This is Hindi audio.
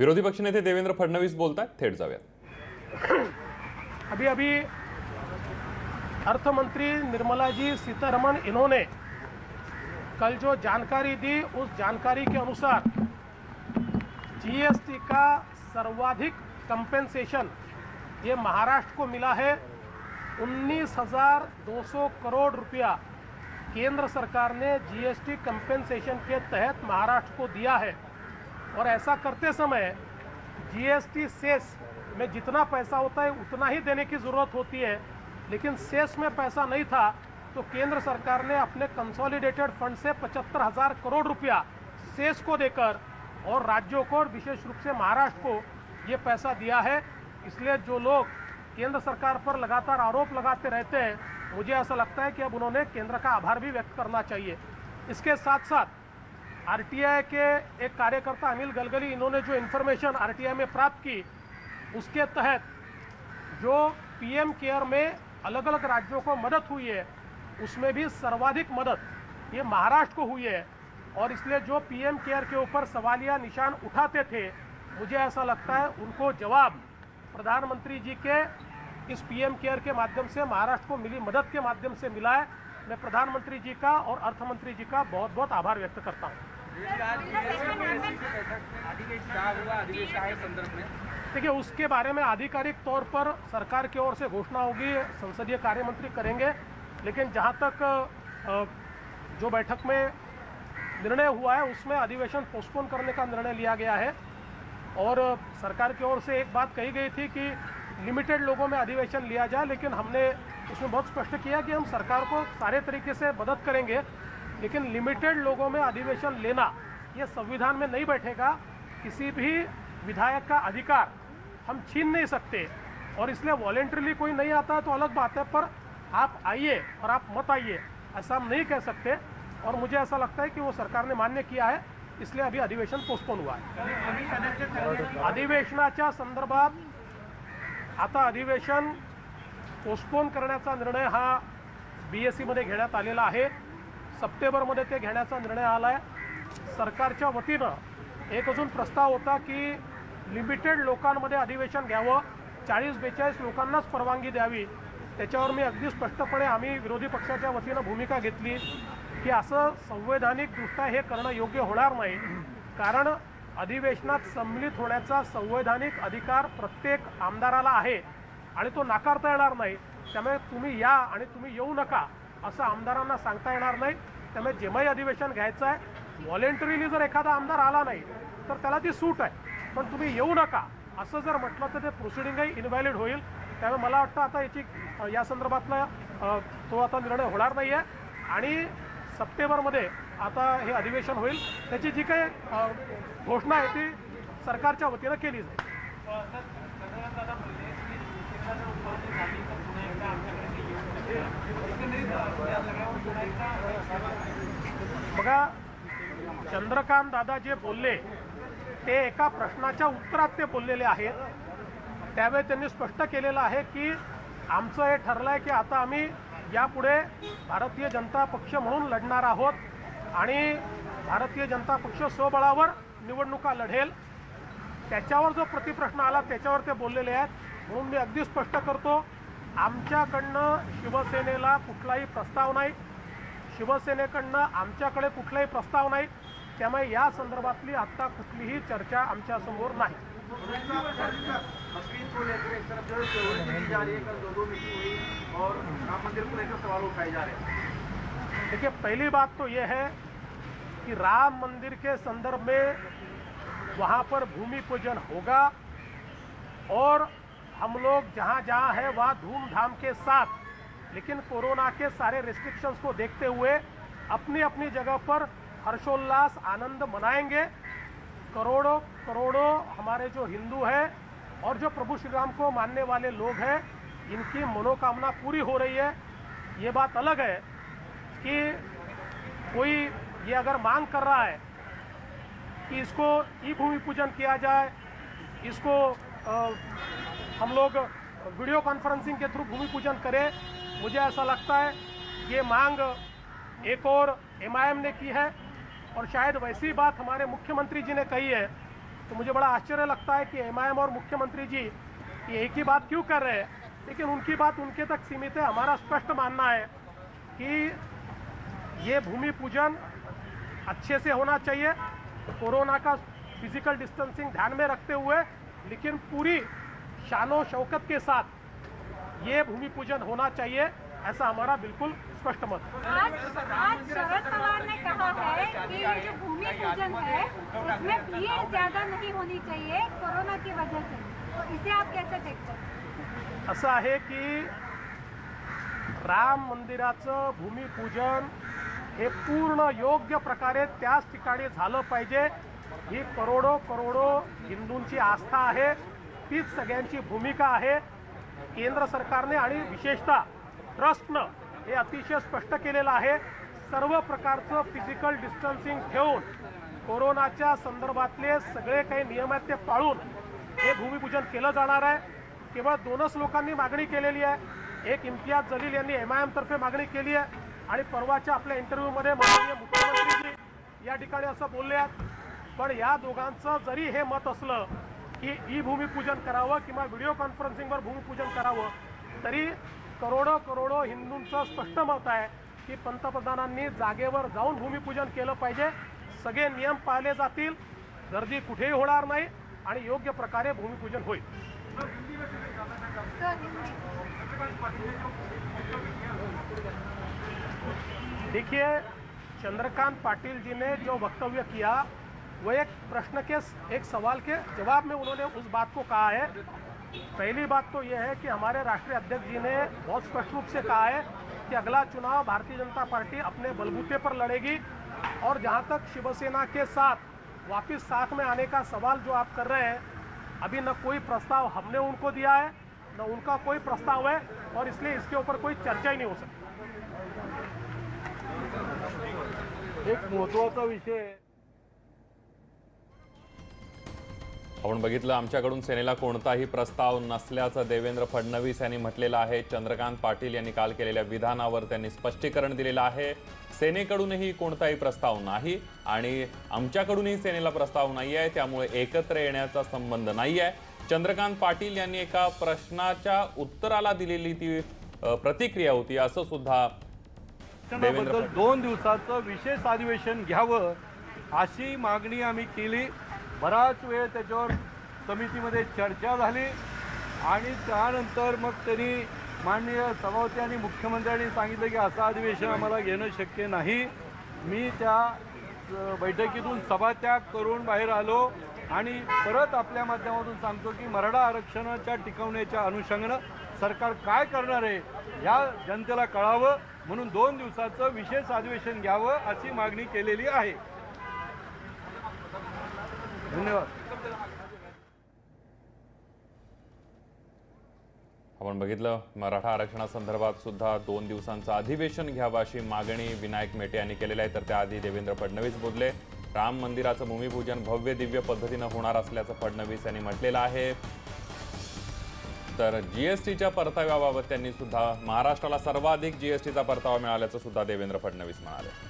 विरोधी पक्षनेते देवेंद्र फडणवीस बोलतात थेट जाऊयात. अभी अभी अर्थ मंत्री निर्मला जी सीतारमन इन्होंने कल जो जानकारी दी, उस जानकारी के अनुसार जीएसटी का सर्वाधिक कंपेंसेशन ये महाराष्ट्र को मिला है। उन्नीस हज़ार दो सौ करोड़ रुपया केंद्र सरकार ने जीएसटी कंपेंसेशन के तहत महाराष्ट्र को दिया है। और ऐसा करते समय जीएसटी सेस में जितना पैसा होता है, उतना ही देने की ज़रूरत होती है। लेकिन सेस में पैसा नहीं था तो केंद्र सरकार ने अपने कंसोलिडेटेड फंड से पचहत्तर हज़ार करोड़ रुपया सेस को देकर और राज्यों को और विशेष रूप से महाराष्ट्र को ये पैसा दिया है। इसलिए जो लोग केंद्र सरकार पर लगातार आरोप लगाते रहते हैं, मुझे ऐसा लगता है कि अब उन्होंने केंद्र का आभार भी व्यक्त करना चाहिए। इसके साथ साथ आरटीआई के एक कार्यकर्ता अनिल गलगली, इन्होंने जो इन्फॉर्मेशन आरटीआई में प्राप्त की, उसके तहत जो पीएम केयर में अलग अलग राज्यों को मदद हुई है, उसमें भी सर्वाधिक मदद ये महाराष्ट्र को हुई है। और इसलिए जो पीएम केयर के ऊपर सवालिया निशान उठाते थे, मुझे ऐसा लगता है उनको जवाब प्रधानमंत्री जी के इस पीएम केयर के माध्यम से, महाराष्ट्र को मिली मदद के माध्यम से मिला है। मैं प्रधानमंत्री जी का और अर्थ मंत्री जी का बहुत बहुत आभार व्यक्त करता हूँ। देखिए, उसके बारे में आधिकारिक तौर पर सरकार की ओर से घोषणा होगी, संसदीय कार्य मंत्री करेंगे, लेकिन जहाँ तक जो बैठक में निर्णय हुआ है, उसमें अधिवेशन पोस्टपोन करने का निर्णय लिया गया है। और सरकार की ओर से एक बात कही गई थी कि लिमिटेड लोगों में अधिवेशन लिया जाए, लेकिन हमने उसमें बहुत स्पष्ट किया कि हम सरकार को सारे तरीके से मदद करेंगे लेकिन लिमिटेड लोगों में अधिवेशन लेना ये संविधान में नहीं बैठेगा। किसी भी विधायक का अधिकार हम छीन नहीं सकते और इसलिए वॉलेंट्रीली कोई नहीं आता है तो अलग बात है पर आप आइए और आप मत आइए ऐसा हम नहीं कह सकते। और मुझे ऐसा लगता है कि वो सरकार ने मान्य किया है इसलिए अभी अधिवेशन पोस्टपोन हुआ आहे अधिवेशनाच्या संदर्भात आता अधिवेशन पोस्टपोन करण्याचा निर्णय हा बी एस सीमध्ये घेण्यात आलेला आहे. सप्टेंबरमध्ये ते घेण्याचा निर्णय आला आहे सरकारच्या वतीनं एक अजून प्रस्ताव होता की लिमिटेड लोकांमध्ये अधिवेशन घ्यावं. चाळीस बेचाळीस लोकांनाच परवानगी द्यावी. त्याच्यावर मी अगदी स्पष्टपणे आम्ही विरोधी पक्षाच्या वतीनं भूमिका घेतली की असं संवैधानिकदृष्ट्या हे करणं योग्य होणार नाही. कारण अधिवेशनात सम्मिलित होण्याचा संवैधानिक अधिकार प्रत्येक आमदाराला आहे. आणि तो नाकारता येणार नाही. त्यामुळे तुम्ही या आणि तुम्ही येऊ नका असं आमदारांना सांगता येणार नाही. त्यामुळे जेव्हाही अधिवेशन घ्यायचं आहे व्हॉलेंटरीली जर एखादा आमदार आला नाही तर त्याला ती सूट आहे. पण तुम्ही येऊ नका असं जर म्हटलं तर ते प्रोसिडिंगही इनव्हॅलिड होईल. त्यामुळे मला वाटतं आता याची या संदर्भातला तो आता निर्णय होणार नाही आहे आणि सप्टेंबरमध्ये आता हे अधिवेशन होईल. त्याची जी काही घोषणा आहे ती सरकारच्या वतीनं केली जाईल. बघा चंद्रकांत दादा जे बोलले ते एका प्रश्नाच्या उत्तरात ते बोललेले आहेत. त्यावेळी त्यांनी स्पष्ट केलेलं आहे की आमचं हे ठरलं आहे की आता आम्ही यापुढे भारतीय जनता पक्ष म्हणून लढणार आहोत आणि भारतीय जनता पक्ष स्वबळावर निवडणुका लढेल. त्याच्यावर जो प्रतिप्रश्न आला त्याच्यावर ते बोललेले आहेत. म्हणून मी अगदी स्पष्ट करतो, आमच्याकडनं शिवसेनेला कुठलाही प्रस्ताव नाही. शिवसेनेकडनं आमच्याकडे कुठलाही प्रस्ताव नाही. त्यामुळे या संदर्भातली आत्ता कुठलीही चर्चा आमच्यासमोर नाही. देखिए, पहली बात तो ये है कि राम मंदिर के संदर्भ में वहाँ पर भूमि पूजन होगा और हम लोग जहाँ जहाँ है वहाँ धूमधाम के साथ। लेकिन कोरोना के सारे रिस्ट्रिक्शंस को देखते हुए अपनी अपनी जगह पर हर्षोल्लास आनंद मनाएँगे। करोड़ों करोड़ों हमारे जो हिंदू हैं और जो प्रभु श्री राम को मानने वाले लोग हैं इनकी मनोकामना पूरी हो रही है। ये बात अलग है कि कोई ये अगर मांग कर रहा है कि इसको ई भूमि पूजन किया जाए इसको अ, हम लोग वीडियो कॉन्फ्रेंसिंग के थ्रू भूमि पूजन करें। मुझे ऐसा लगता है, ये मांग एक और एमआईएम ने की है और शायद वैसी बात हमारे मुख्यमंत्री जी ने कही है। तो मुझे बड़ा आश्चर्य लगता है कि एमआईएम और मुख्यमंत्री जी ये एक ही बात क्यों कर रहे हैं? लेकिन उनकी बात उनके तक सीमित है। हमारा स्पष्ट मानना है कि ये भूमि पूजन अच्छे से होना चाहिए। कोरोना का फ़िज़िकल डिस्टेंसिंग ध्यान में रखते हुए, लेकिन पूरी शानो शौकत के साथ ये भूमि पूजन होना चाहिए ऐसा हमारा बिल्कुल स्पष्ट मत आज शरद पवार ने कहा है कि ये जो भूमि पूजन है इसमें भीड़ ज्यादा नहीं होनी चाहिए कोरोना की वजह से। तो इसे आप कैसे देखते हैं? असं आहे की राम मंदिराचं भूमिपूजन हे पूर्ण योग्य प्रकारे त्याच ठिकाणी झालं पाहिजे. ही करोडो करोडो हिंदूंची आस्था आहे. तीच सगळ्यांची भूमिका आहे. केंद्र सरकारने आणि विशेषतः ट्रस्टनं हे अतिशय स्पष्ट केलेलं आहे. सर्व प्रकारचं फिजिकल डिस्टन्सिंग ठेवून कोरोनाच्या संदर्भातले सगळे काही नियम आहेत ते पाळून हे भूमिपूजन केलं जाणार आहे. केवळ दोनच लोकांनी मागणी केलेली आहे. एक इम्तियाज जलील यांनी एम आय तर्फे मागणी केली आहे. आणि परवाच्या आपल्या इंटरव्ह्यूमध्ये माननीय मुख्यमंत्रीजी या ठिकाणी असं बोलले आहेत. पण या दोघांचं जरी हे मत असलं की ई भूमिपूजन करावं किंवा व्हिडिओ कॉन्फरन्सिंगवर भूमिपूजन करावं तरी करोडो करोडो हिंदूंचं स्पष्ट मत आहे की पंतप्रधानांनी जागेवर जाऊन भूमिपूजन केलं पाहिजे. सगळे नियम पाळले जातील. गर्दी कुठेही होणार नाही आणि योग्य प्रकारे भूमिपूजन होईल. देखिए चंद्रकांत पाटिल जी ने जो वक्तव्य किया वो एक प्रश्न के एक सवाल के जवाब में उन्होंने उस बात को कहा है। पहली बात तो यह है कि हमारे राष्ट्रीय अध्यक्ष जी ने बहुत स्पष्ट रूप से कहा है कि अगला चुनाव भारतीय जनता पार्टी अपने बलबूते पर लड़ेगी और जहाँ तक शिवसेना के साथ, वापस साथ में आने का सवाल जो आप कर रहे हैं, अभी न कोई प्रस्ताव हमने उनको दिया है, न उनका कोई प्रस्ताव है और इसलिए इसके ऊपर कोई चर्चा ही नहीं हो सकती। एक महत्वाचा विषय आपण बघितलं आमच्याकडून सेनेला कोणताही प्रस्ताव नसल्याचं देवेंद्र फडणवीस यांनी म्हटलेलं आहे. चंद्रकांत पाटील यांनी काल केलेल्या विधानावर त्यांनी स्पष्टीकरण दिलेलं आहे. सेनेकडूनही कोणताही प्रस्ताव नाही आणि आमच्याकडूनही सेनेला प्रस्ताव नाही आहे. त्यामुळे एकत्र येण्याचा संबंध नाही आहे. चंद्रकांत पाटील यांनी एका प्रश्नाच्या उत्तराला दिलेली ती प्रतिक्रिया होती असं सुद्धा. दोन दिवसाचं विशेष अधिवेशन घ्यावं अशी मागणी आम्ही केली. बराच वेळ त्याच्यावर समितीमध्ये चर्चा झाली आणि त्यानंतर मग त्यांनी माननीय सभापती आणि मुख्यमंत्र्यांनी सांगितलं की असं अधिवेशन आम्हाला घेणं शक्य नाही. मी त्या बैठकीतून सभात्याग करून बाहेर आलो आणि परत आपल्या माध्यमातून सांगतो की मराठा आरक्षणाच्या टिकवण्याच्या अनुषंगानं सरकार काय करणार आहे या जनतेला कळावं म्हणून दोन दिवसाचं विशेष अधिवेशन घ्यावं अशी मागणी केलेली आहे. धन्यवाद. आपण बघितलं मराठा आरक्षणासंदर्भात सुद्धा दोन दिवसांचं अधिवेशन घ्यावं अशी मागणी विनायक मेटे यांनी केलेली आहे. तर त्याआधी देवेंद्र फडणवीस बोलले राम मंदिराचं भूमिपूजन भव्य दिव्य पद्धतीनं होणार असल्याचं फडणवीस यांनी म्हटलेलं आहे. तर जीएसटीच्या परताव्याबाबत त्यांनी सुद्धा महाराष्ट्राला सर्वाधिक जीएसटीचा परतावा मिळाल्याचं सुद्धा देवेंद्र फडणवीस म्हणाले.